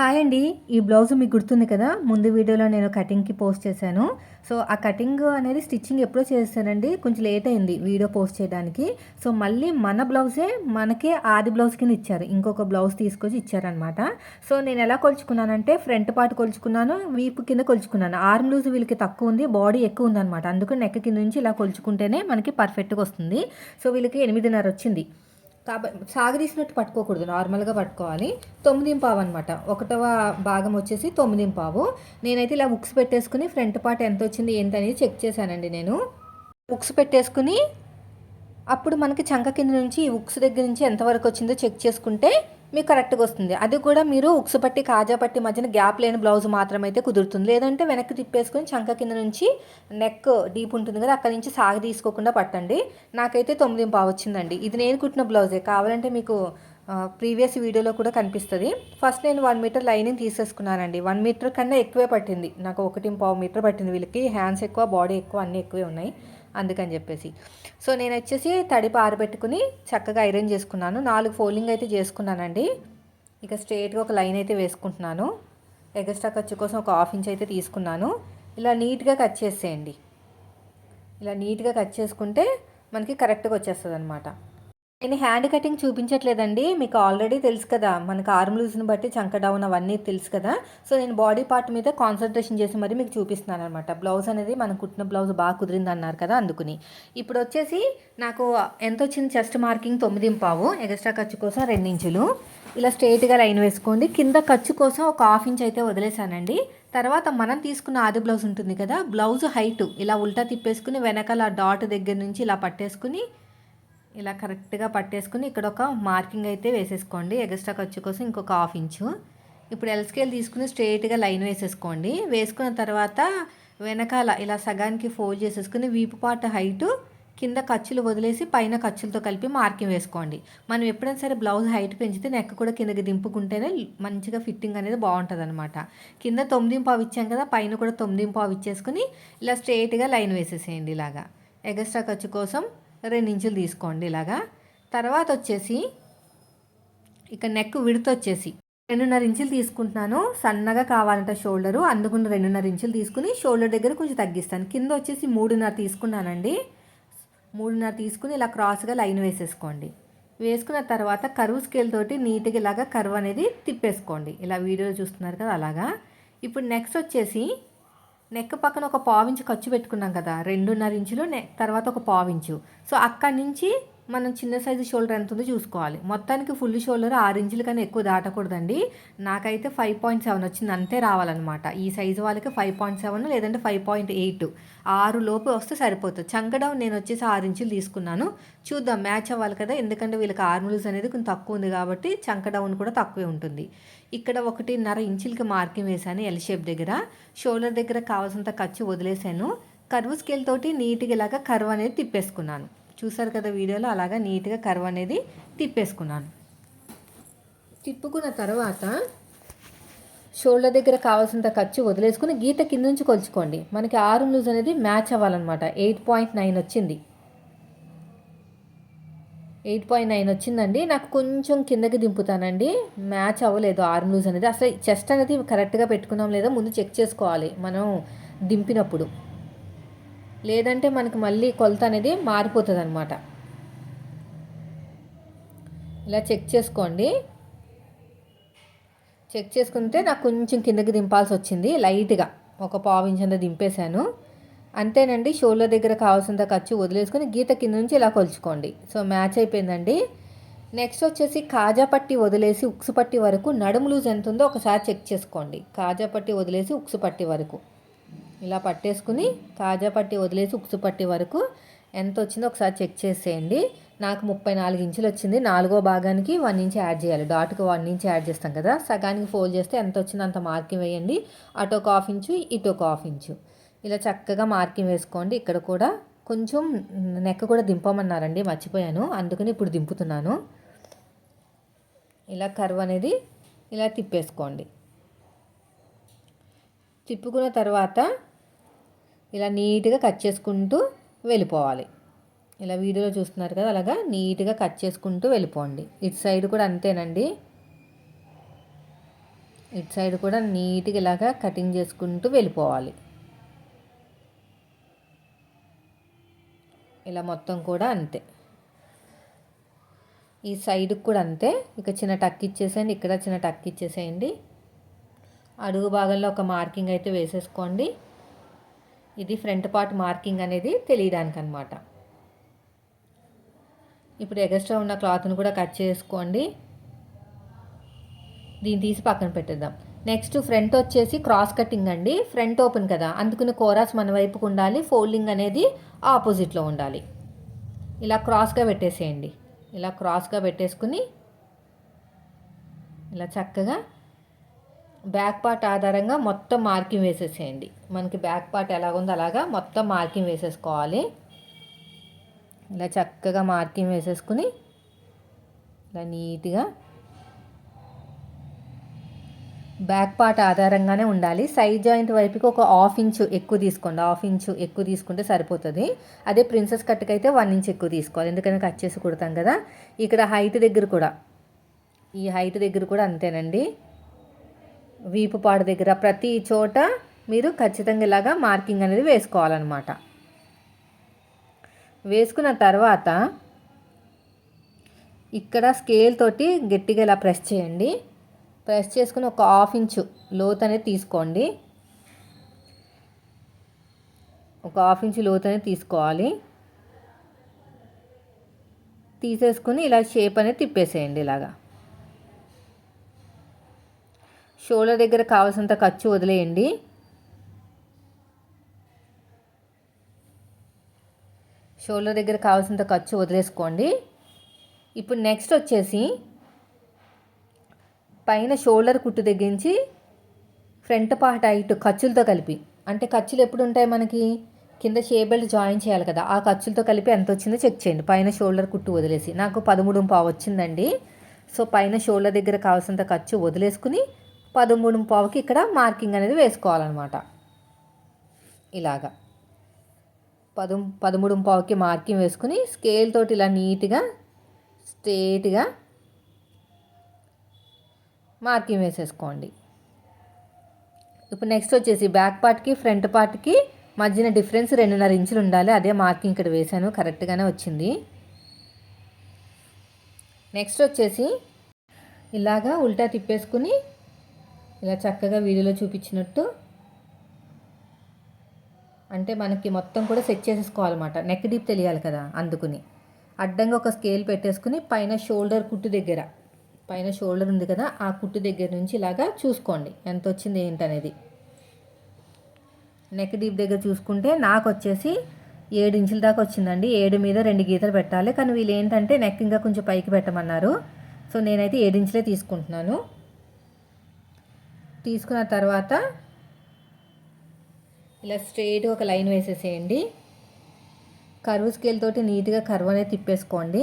Hi అండి. ఈ blouse మీకు గుర్తుంది కదా? ముందు వీడియోలో నేను కటింగ్కి పోస్ట్ చేశాను. సో ఆ కటింగ్ అనేది స్టిచ్చింగ్ ఎప్పుడో చేస్తానండి కొంచెం లేట్ అయింది వీడియో పోస్ట్ చేయడానికి. సో మళ్ళీ మన బ్లౌజే మనకే ఆది బ్లౌజ్ కింద ఇచ్చారు. ఇంకొక బ్లౌజ్ తీసుకొచ్చి ఇచ్చారనమాట సో నేను ఎలా కొలుచుకున్నానంటే ఫ్రంట్ పార్ట్ కొలుచుకున్నాను వీపు కింద కొలుచుకున్నాను. ఆర్మ్ లూజ్ వీళ్ళకి తక్కువ ఉంది బాడీ ఎక్కువ ఉందన్నమాట. అందుకు నెక్ కింద నుంచి ఇలా కొలుచుకుంటేనే మనకి పర్ఫెక్ట్గా వస్తుంది. సో వీళ్ళకి ఎనిమిదిన్నర వచ్చింది. కాబట్టి సాగదీసినట్టు పట్టుకోకూడదు. నార్మల్గా పట్టుకోవాలి. తొమ్మిది పావు అనమాట ఒకటవ భాగం వచ్చేసి తొమ్మిది పావు నేనైతే ఇలా బుక్స్ పెట్టేసుకుని ఫ్రంట్ పార్ట్ ఎంత వచ్చింది ఏంటనేది చెక్ చేశానండి నేను. బుక్స్ పెట్టేసుకుని అప్పుడు మనకి చంక కింద నుంచి ఈ ఉక్స్ దగ్గర నుంచి ఎంతవరకు వచ్చిందో చెక్ చేసుకుంటే మీకు కరెక్ట్గా వస్తుంది. అది కూడా మీరు ఉక్స్ పట్టి కాజా పట్టి మధ్యన గ్యాప్ లేని బ్లౌజ్ మాత్రమైతే కుదురుతుంది. లేదంటే వెనక్కి తిప్పేసుకొని చంక కింద నుంచి నెక్ డీప్ ఉంటుంది కదా అక్కడి నుంచి సాగి తీసుకోకుండా పట్టండి. నాకైతే తొమ్మిది పావు వచ్చిందండి. ఇది నేను కుట్టిన బ్లౌజే కావాలంటే మీకు ప్రీవియస్ వీడియోలో కూడా కనిపిస్తుంది. ఫస్ట్ నేను వన్ మీటర్ లైనింగ్ తీసేసుకున్నానండి. వన్ మీటర్ కన్నా ఎక్కువే పట్టింది. నాకు ఒకటి పావు మీటర్ పట్టింది వీళ్ళకి. హ్యాండ్స్ ఎక్కువ బాడీ ఎక్కువ అన్నీ ఎక్కువే ఉన్నాయి. అందుకని చెప్పేసి. సో నేను వచ్చేసి తడిపి ఆరబెట్టుకుని చక్కగా ఐరన్ చేసుకున్నాను. నాలుగు ఫోల్డింగ్ అయితే చేసుకున్నానండి. ఇక స్ట్రేట్గా ఒక లైన్ అయితే వేసుకుంటున్నాను. ఎగస్ట్రా ఖర్చు కోసం ఒక హాఫ్ ఇంచ్ అయితే తీసుకున్నాను. ఇలా నీట్గా కట్ చేసేయండి. ఇలా నీట్గా కట్ చేసుకుంటే మనకి కరెక్ట్గా వచ్చేస్తుంది అనమాట నేను హ్యాండ్ కటింగ్ చూపించట్లేదండి. మీకు ఆల్రెడీ తెలుసు కదా మనకు ఆర్మ్ లూజ్ని బట్టి చంక డౌన్ అవన్నీ తెలుసు కదా. సో నేను బాడీ పార్ట్ మీద కాన్సన్ట్రేషన్ చేసి మరి మీకు చూపిస్తున్నాను అనమాట బ్లౌజ్ అనేది మనం కుట్టిన బ్లౌజ్ బాగా కుదిరింది అన్నారు కదా అందుకుని. ఇప్పుడు వచ్చేసి నాకు ఎంత వచ్చింది? చెస్ట్ మార్కింగ్ తొమ్మిది పావు ఎక్స్ట్రా ఖర్చు కోసం రెండించులు ఇలా స్ట్రైట్గా లైన్ వేసుకోండి. కింద ఖర్చు కోసం ఒక హాఫ్ ఇంచ్ అయితే వదిలేసానండి తర్వాత మనం తీసుకున్న ఆది బ్లౌజ్ ఉంటుంది కదా బ్లౌజ్ హైట్ ఇలా ఉల్టా తిప్పేసుకుని వెనకాల డాట్ దగ్గర నుంచి ఇలా పట్టేసుకుని ఇలా కరెక్ట్గా పట్టేసుకుని ఇక్కడ ఒక మార్కింగ్ అయితే వేసేసుకోండి. ఎగస్ట్రా ఖర్చు కోసం ఇంకొక హాఫ్ ఇంచు. ఇప్పుడు ఎల్ స్కేల్ తీసుకుని స్ట్రైట్గా లైన్ వేసేసుకోండి. వేసుకున్న తర్వాత వెనకాల ఇలా సగానికి ఫోల్డ్ చేసేసుకుని వీపు పాట హైటు కింద ఖర్చులు వదిలేసి పైన ఖర్చులతో కలిపి మార్కింగ్ వేసుకోండి. మనం ఎప్పుడైనా సరే బ్లౌజ్ హైట్ పెంచితే నెక్ కూడా కిందకి దింపుకుంటేనే మంచిగా ఫిట్టింగ్ అనేది బాగుంటుంది అనమాట కింద తొమ్మిది పావు ఇచ్చాం కదా పైన కూడా తొమ్మిది పావు ఇచ్చేసుకుని ఇలా స్ట్రైట్గా లైన్ వేసేసేయండి ఇలాగా. ఎగస్ట్రా ఖర్చు కోసం ఇంచులు తీసుకోండి ఇలాగా. తర్వాత వచ్చేసి ఇక నెక్ విడత వచ్చేసి రెండున్నర ఇంచులు తీసుకుంటున్నాను. సన్నగా కావాలంట షోల్డరు అందుకున్న రెండున్నర ఇంచులు తీసుకుని షోల్డర్ దగ్గర కొంచెం తగ్గిస్తాను. కింద వచ్చేసి మూడున్నర తీసుకున్నానండి. మూడున్నర తీసుకుని ఇలా క్రాస్గా లైన్ వేసేసుకోండి. వేసుకున్న తర్వాత కరువు స్కేల్ తోటి నీట్గా ఇలాగా కరువు అనేది తిప్పేసుకోండి. ఇలా వీడియోలో చూస్తున్నారు కదా అలాగా. ఇప్పుడు నెక్స్ట్ వచ్చేసి నెక్ పక్కన ఒక పావించు ఖర్చు పెట్టుకున్నాం కదా రెండున్నర ఇంచులు నెక్ తర్వాత ఒక పావించు. సో అక్కడి నుంచి మనం చిన్న సైజు షోల్డర్ ఎంత ఉందో చూసుకోవాలి. మొత్తానికి ఫుల్ షోల్డర్ ఆరు ఇంచుల కన్నా ఎక్కువ దాటకూడదండి. నాకైతే ఫైవ్ పాయింట్ సెవెన్ వచ్చింది అంతే రావాలన్నమాట. ఈ సైజు వాళ్ళకి ఫైవ్ పాయింట్ సెవెన్ లేదంటే ఫైవ్ పాయింట్ ఎయిట్. ఆరు లోపు వస్తే సరిపోతుంది. చంకడం నేను వచ్చేసి ఆరు ఇంచులు తీసుకున్నాను. చూద్దాం మ్యాచ్ అవ్వాలి కదా. ఎందుకంటే వీళ్ళకి ఆర్ములూస్ అనేది కొంచెం తక్కువ ఉంది కాబట్టి చంకడౌన్ కూడా తక్కువే ఉంటుంది. ఇక్కడ ఒకటిన్నర ఇంచులకి మార్కింగ్ వేశాను ఎల్ షేప్ దగ్గర. షోల్డర్ దగ్గర కావాల్సినంత ఖర్చు వదిలేసాను కర్వ్ స్కేల్ తోటి నీట్గా ఇలాగా కర్వ్ అనేది తిప్పేసుకున్నాను. చూసారు కదా వీడియోలో అలాగా నీట్గా కర్వ్ అనేది తిప్పేసుకున్నాను. తిప్పుకున్న తర్వాత షోల్డర్ దగ్గర కావాల్సినంత ఖర్చు వదిలేసుకుని గీత కింద నుంచి కొలుచుకోండి. మనకి ఆరు లూజ్ అనేది మ్యాచ్ అవ్వాలన్నమాట. ఎయిట్ పాయింట్ నైన్ వచ్చింది. ఎయిట్ పాయింట్ నైన్ వచ్చిందండి. నాకు కొంచెం కిందకి దింపుతానండి. మ్యాచ్ అవ్వలేదు ఆర్మ్ లూజ్ అనేది. అసలు చెస్ట్ అనేది కరెక్ట్గా పెట్టుకున్నాం లేదా ముందు చెక్ చేసుకోవాలి మనం దింపినప్పుడు. లేదంటే మనకు మళ్ళీ కొలత అనేది మారిపోతుంది అనమాట ఇలా చెక్ చేసుకోండి. చెక్ చేసుకుంటే నాకు కొంచెం కిందకి దింపాల్సి వచ్చింది లైట్గా. ఒక పావు ఇంచంత దింపేశాను. అంతేనండి షోల్డర్ దగ్గర కావాల్సినంత ఖర్చు వదిలేసుకొని గీత కింద నుంచి ఇలా కొలుచుకోండి. సో మ్యాచ్ అయిపోయిందండి. నెక్స్ట్ వచ్చేసి కాజా పట్టి వదిలేసి ఉక్సు పట్టి వరకు నడుము లూజ్ ఎంత ఉందో ఒకసారి చెక్ చేసుకోండి. కాజా పట్టి వదిలేసి ఉక్సు పట్టి వరకు. ఇలా పట్టేసుకుని కాజా పట్టి వదిలేసి ఉక్సు పట్టి వరకు ఎంత వచ్చిందో ఒకసారి చెక్ చేసేయండి. నాకు ముప్పై నాలుగు ఇంచులు వచ్చింది. నాలుగో భాగానికి వన్ ఇంచ్ యాడ్ చేయాలి. డాట్కి వన్ ఇంచ్ యాడ్ చేస్తాం కదా. సగానికి ఫోల్డ్ చేస్తే ఎంత వచ్చిందో అంత మార్కింగ్ వేయండి. అటు ఒక హాఫ్ ఇంచు ఇటు ఒక హాఫ్ ఇంచు. ఇలా చక్కగా మార్కింగ్ వేసుకోండి. ఇక్కడ కూడా కొంచెం నెక్ కూడా దింపమన్నారండి. మర్చిపోయాను. అందుకని ఇప్పుడు దింపుతున్నాను. ఇలా కర్వ్ అనేది ఇలా తిప్పేసుకోండి. తిప్పుకున్న తర్వాత ఇలా నీట్గా కట్ చేసుకుంటూ వెళ్ళిపోవాలి. ఇలా వీడియోలో చూస్తున్నారు కదా అలాగా నీట్గా కట్ చేసుకుంటూ వెళ్ళిపోండి. ఇటు సైడ్ కూడా అంతేనండి. ఇటు సైడ్ కూడా నీట్గా ఇలాగా కటింగ్ చేసుకుంటూ వెళ్ళిపోవాలి. ఇలా మొత్తం కూడా అంతే. ఈ సైడ్కి కూడా అంతే. ఇక చిన్న టక్ ఇచ్చేసేయండి. ఇక్కడ చిన్న టక్ ఇచ్చేసేయండి. అడుగు భాగంలో ఒక మార్కింగ్ అయితే వేసేసుకోండి. ఇది ఫ్రంట్ పార్ట్ మార్కింగ్ అనేది తెలియడానికి అనమాట ఇప్పుడు ఎగస్ట్రా ఉన్న క్లాత్ని కూడా కట్ చేసుకోండి. దీన్ని తీసి పక్కన పెట్టేద్దాం. నెక్స్ట్ ఫ్రంట్ వచ్చేసి క్రాస్ కటింగ్ అండి. ఫ్రంట్ ఓపెన్ కదా. అందుకుని కోరాస్ మన వైపుకు ఉండాలి. ఫోల్డింగ్ అనేది ఆపోజిట్లో ఉండాలి. ఇలా క్రాస్గా పెట్టేసేయండి. ఇలా క్రాస్గా పెట్టేసుకుని ఇలా చక్కగా బ్యాక్ పార్ట్ ఆధారంగా మొత్తం మార్కింగ్ వేసేసేయండి. మనకి బ్యాక్ పార్ట్ ఎలాగుందో అలాగా మొత్తం మార్కింగ్ వేసేసుకోవాలి. ఇలా చక్కగా మార్కింగ్ వేసేసుకుని ఇలా నీట్గా బ్యాక్ పార్ట్ ఆధారంగానే ఉండాలి. సైడ్ జాయింట్ వైపుకి ఒక హాఫ్ ఇంచు ఎక్కువ తీసుకోండి. హాఫ్ ఇంచు ఎక్కువ తీసుకుంటే సరిపోతుంది. అదే ప్రిన్సెస్ కట్కి అయితే వన్ ఇంచ్ ఎక్కువ తీసుకోవాలి. ఎందుకంటే కట్ చేసి కుడతాం కదా. ఇక్కడ హైట్ దగ్గర కూడా ఈ హైట్ దగ్గర కూడా అంతేనండి. వీపుపాడు దగ్గర ప్రతి చోట మీరు ఖచ్చితంగా ఇలాగా మార్కింగ్ అనేది వేసుకోవాలన్నమాట. వేసుకున్న తర్వాత ఇక్కడ స్కేల్ తోటి గట్టిగా ఇలా ప్రెస్ చేయండి. ప్రెస్ చేసుకుని ఒక హాఫ్ ఇంచు లోత్ అనేది తీసుకోండి. ఒక హాఫ్ ఇంచు లోత్ అనేది తీసుకోవాలి. తీసేసుకుని ఇలా షేప్ అనేది తిప్పేసేయండి ఇలాగా. షోల్డర్ దగ్గర కావాల్సినంత ఖర్చు వదిలేయండి. షోల్డర్ దగ్గర కావాల్సినంత ఖర్చు వదిలేసుకోండి. ఇప్పుడు నెక్స్ట్ వచ్చేసి పైన షోల్డర్ కుట్టు తగ్గించి ఫ్రంట్ పార్ట్ హైట్ ఖర్చులతో కలిపి అంటే ఖర్చులు ఎప్పుడు ఉంటాయి మనకి? కింద షేబెల్ట్ జాయిన్ చేయాలి కదా ఆ ఖర్చులతో కలిపి ఎంత వచ్చిందో చెక్ చేయండి. పైన షోల్డర్ కుట్టు వదిలేసి నాకు పదమూడు పావు వచ్చిందండి. సో పైన షోల్డర్ దగ్గర కావాల్సినంత ఖర్చు వదిలేసుకుని పదమూడు పావుకి ఇక్కడ మార్కింగ్ అనేది వేసుకోవాలన్నమాట. ఇలాగా. పదు పదమూడు పావుకి మార్కింగ్ వేసుకుని స్కేల్ తోటి ఇలా నీట్గా స్ట్రేట్గా మార్కింగ్ వేసేసుకోండి. ఇప్పుడు నెక్స్ట్ వచ్చేసి బ్యాక్ పార్ట్కి ఫ్రంట్ పార్ట్కి మధ్యన డిఫరెన్స్ రెండున్నర ఇంచులు ఉండాలి. అదే మార్కింగ్ ఇక్కడ వేశాను కరెక్ట్గానే వచ్చింది. నెక్స్ట్ వచ్చేసి ఇలాగా ఉల్టా తిప్పేసుకుని ఇలా చక్కగా వీడియోలో చూపించినట్టు అంటే మనకి మొత్తం కూడా సెట్ చేసేసుకోవాలన్నమాట. నెక్ డీప్ తెలియాలి కదా అందుకుని. అడ్డంగా ఒక స్కేల్ పెట్టేసుకుని పైన షోల్డర్ కుట్టు దగ్గర. పైన షోల్డర్ ఉంది కదా ఆ కుట్టు దగ్గర నుంచి ఇలాగా చూసుకోండి. ఎంత వచ్చింది ఏంటనేది. నెక్ డీప్ దగ్గర చూసుకుంటే నాకు వచ్చేసి ఏడు ఇంచుల దాకా వచ్చిందండి. ఏడు మీద రెండు గీతలు పెట్టాలి. కానీ వీళ్ళు ఏంటంటే నెక్ ఇంకా కొంచెం పైకి పెట్టమన్నారు. సో నేనైతే ఏడు ఇంచులే తీసుకుంటున్నాను. తీసుకున్న తర్వాత ఇలా స్ట్రైట్ ఒక లైన్ వేసేసేయండి. కర్వ్ స్కేల్ తోటి నీట్గా కర్వ్ అనేది తిప్పేసుకోండి.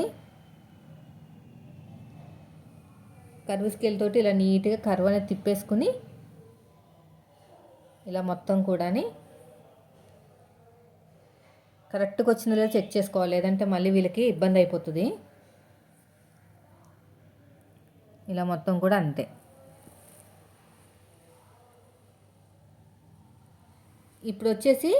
కర్వ్ స్కేల్ తోటి ఇలా నీట్గా కర్వ్ అనేది తిప్పేసుకుని ఇలా మొత్తం కూడాని కరెక్ట్గా వచ్చిందో చెక్ చేసుకోవాలి. లేదంటే మళ్ళీ వీళ్ళకి ఇబ్బంది అయిపోతుంది. ఇలా మొత్తం కూడా అంతే. ఇప్పుడు వచ్చేసి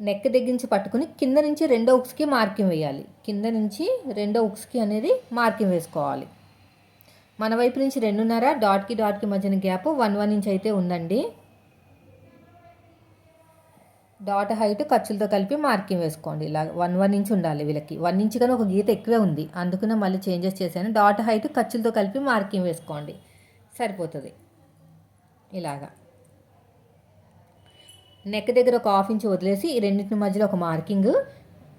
నెక్ దగ్గరించి పట్టుకుని కింద నుంచి రెండో ఉక్స్కి మార్కింగ్ వేయాలి. కింద నుంచి రెండో ఉక్స్కి అనేది మార్కింగ్ వేసుకోవాలి. మన వైపు నుంచి రెండున్నర డాట్కి డాట్కి మధ్యన గ్యాప్ వన్ వన్ ఇంచ్ అయితే ఉందండి. డాట్ హైట్ ఖర్చులతో కలిపి మార్కింగ్ వేసుకోండి. ఇలా వన్ వన్ ఇంచ్ ఉండాలి వీళ్ళకి. వన్ ఇంచ్ కానీ ఒక గీత ఎక్కువే ఉంది. అందుకనే మళ్ళీ చేంజెస్ చేశాను. డాట్ హైట్ ఖర్చులతో కలిపి మార్కింగ్ వేసుకోండి. సరిపోతుంది. ఇలాగా. నెక్ దగ్గర ఒక హాఫ్ ఇంచ్ వదిలేసి ఈ రెండింటి మధ్యలో ఒక మార్కింగ్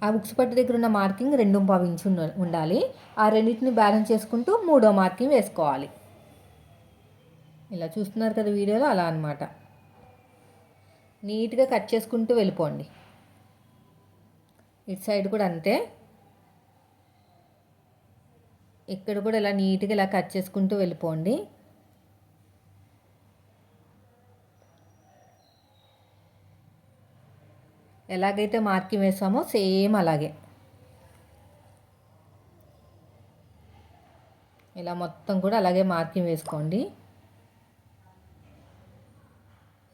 ఆ బుక్స్ పట్టు దగ్గర ఉన్న మార్కింగ్ రెండు పావు ఇంచు ఉండాలి. ఆ రెండింటిని బ్యాలెన్స్ చేసుకుంటూ మూడో మార్కింగ్ వేసుకోవాలి. ఇలా చూస్తున్నారు కదా వీడియోలో అలా అనమాట నీట్గా కట్ చేసుకుంటూ వెళ్ళిపోండి. ఇటు సైడ్ కూడా అంతే. ఇక్కడ కూడా ఇలా నీట్గా ఇలా కట్ చేసుకుంటూ వెళ్ళిపోండి. ఎలాగైతే మార్కింగ్ వేసామో సేమ్ అలాగే. ఇలా మొత్తం కూడా అలాగే మార్కింగ్ వేసుకోండి.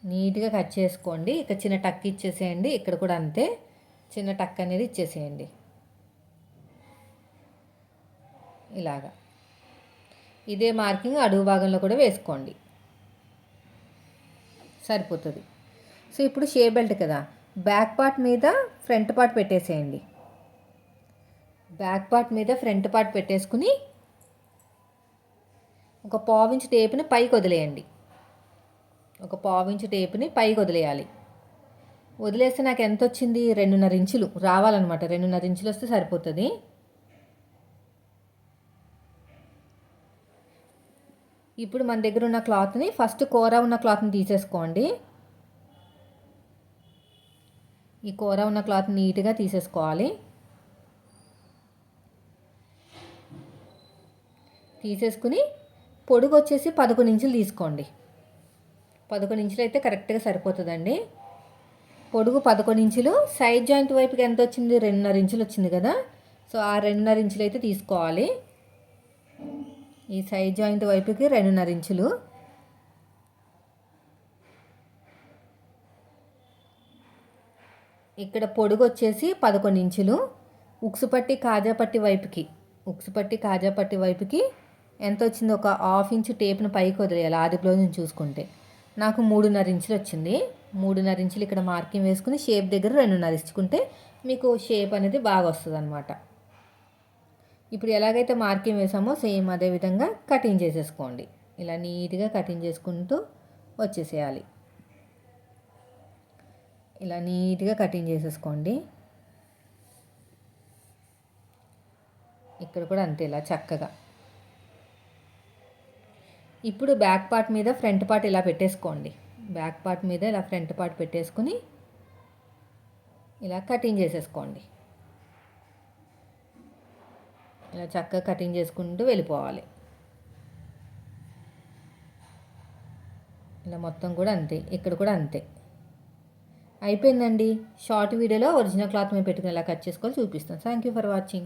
నీట్గా కట్ చేసుకోండి. ఇక చిన్న టక్ ఇచ్చేసేయండి. ఇక్కడ కూడా అంతే. చిన్న టక్ అనేది ఇచ్చేసేయండి. ఇలాగా. ఇదే మార్కింగ్ అడుగు భాగంలో కూడా వేసుకోండి. సరిపోతుంది. సో ఇప్పుడు షే బెల్ట్ కదా? బ్యాక్ పార్ట్ మీద ఫ్రంట్ పార్ట్ పెట్టేసేయండి. బ్యాక్ పార్ట్ మీద ఫ్రంట్ పార్ట్ పెట్టేసుకుని ఒక పావించు టేపుని పైకి వదిలేయండి. ఒక పావించు టేపుని పైకి వదిలేయాలి. వదిలేస్తే నాకు ఎంత వచ్చింది? రెండున్నర ఇంచులు. రావాలన్నమాట. రెండున్నర ఇంచులు వస్తే సరిపోతుంది. ఇప్పుడు మన దగ్గర ఉన్న క్లాత్ని ఫస్ట్ కూర ఉన్న క్లాత్ని తీసేసుకోండి. ఈ కూర ఉన్న క్లాత్ నీట్గా తీసేసుకోవాలి. తీసేసుకుని పొడుగు వచ్చేసి పదకొండు ఇంచులు తీసుకోండి. పదకొండు ఇంచులు అయితే కరెక్ట్గా సరిపోతుందండి. పొడుగు పదకొండు ఇంచులు సైడ్ జాయింట్ వైపుకి ఎంత వచ్చింది? రెండున్నర ఇంచులు వచ్చింది కదా. సో ఆ రెండున్నర ఇంచులు అయితే తీసుకోవాలి. ఈ సైడ్ జాయింట్ వైపుకి రెండున్నర ఇంచులు. ఇక్కడ పొడుగు వచ్చేసి పదకొండు ఇంచులు. ఉక్సుపట్టి కాజాపట్టి వైపుకి ఉక్సుపట్టి కాజాపట్టి వైపుకి ఎంత వచ్చింది ఒక హాఫ్ ఇంచు టేప్ను పైకి వదిలేయాలి ఆది బ్లౌజ్ని చూసుకుంటే. నాకు మూడున్నర ఇంచులు వచ్చింది. మూడున్నర ఇంచులు ఇక్కడ మార్కింగ్ వేసుకుని షేప్ దగ్గర రెండున్నర ఇచ్చుకుంటే మీకు షేప్ అనేది బాగా వస్తుంది అనమాట ఇప్పుడు ఎలాగైతే మార్కింగ్ వేసామో సేమ్ అదే విధంగా కటింగ్ చేసేసుకోండి. ఇలా నీట్గా కటింగ్ చేసుకుంటూ వచ్చేసేయాలి. ఇలా నీట్గా కటింగ్ చేసేసుకోండి. ఇక్కడ కూడా అంతే ఇలా చక్కగా. ఇప్పుడు బ్యాక్ పార్ట్ మీద ఫ్రంట్ పార్ట్ ఇలా పెట్టేసుకోండి. బ్యాక్ పార్ట్ మీద ఇలా ఫ్రంట్ పార్ట్ పెట్టేసుకుని ఇలా కటింగ్ చేసేసుకోండి. ఇలా చక్కగా కటింగ్ చేసుకుంటూ వెళ్ళిపోవాలి. ఇలా మొత్తం కూడా అంతే ఇక్కడ కూడా అంతే. అయిపోయిందండి. షార్ట్ వీడియోలో ఒరిజినల్ క్లాత్ మేము పెట్టుకుని ఎలా కట్ చేసుకోవాలి చూపిస్తాను. Thank you for watching